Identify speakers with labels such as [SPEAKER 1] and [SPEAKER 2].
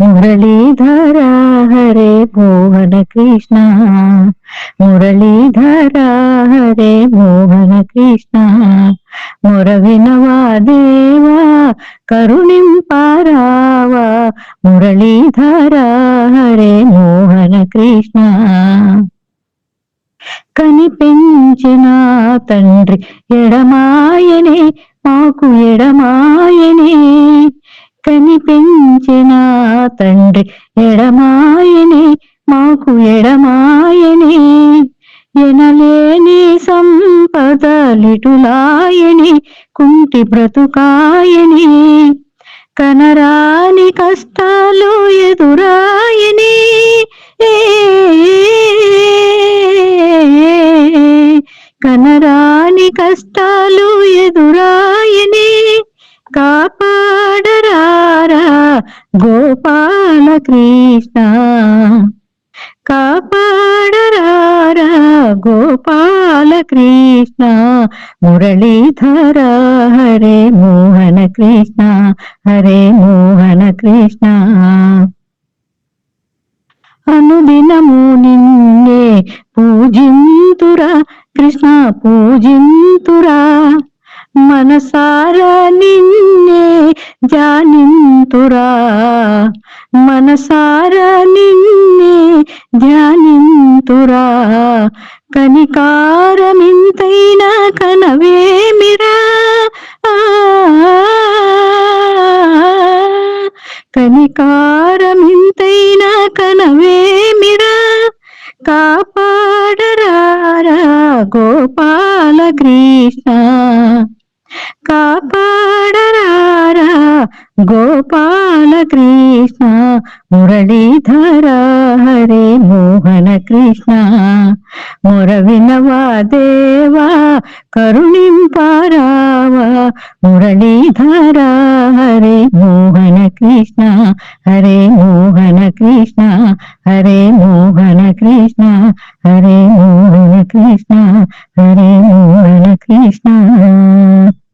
[SPEAKER 1] మురళీధర హరే మోహన కృష్ణ. మురళీధర హరే మోహన కృష్ణ. మురవినవా దేవా కరుణింపారావా. మురళీధర హరే మోహన కృష్ణ. కనిపించిన తండ్రి ఎడమాయనే మాకు ఎడమాయనే. కనిపించిన తండ్రి ఎడమాయని మాకు ఎడమాయని. ఎనలేని సంపదలిటులాయని కుంటి బ్రతుకాయని. కనరాని కష్టాలు ఎదురాయని. కనరాని కష్టాలు ఎదురాయని. కాపాడ గోపాల కృష్ణ కాపాడరారా గోపాల కృష్ణ మురళీధర హరే మోహన కృష్ణ హరే మోహన కృష్ణ. అనుదినము నిన్నే పూజింతురా కృష్ణ పూజింతురా. మనసారా నిన్నే ధ్యానింతురా. మనసారా నిన్నే ధ్యానింతురా. కనికారమింతైనా కనవేమిరా. కనికారమింతైనా కనవేమిరా. కాపాడరారా గోపాల గోపాల కృష్ణ మురళీధర హరే మోహన కృష్ణ మురవినవా దేవా కరుణింపారావా మురళీధర హరే మోహన కృష్ణ హరే మోహన కృష్ణ హరే మోహన కృష్ణ హరే మోహన కృష్ణ హరే మోహన కృష్ణ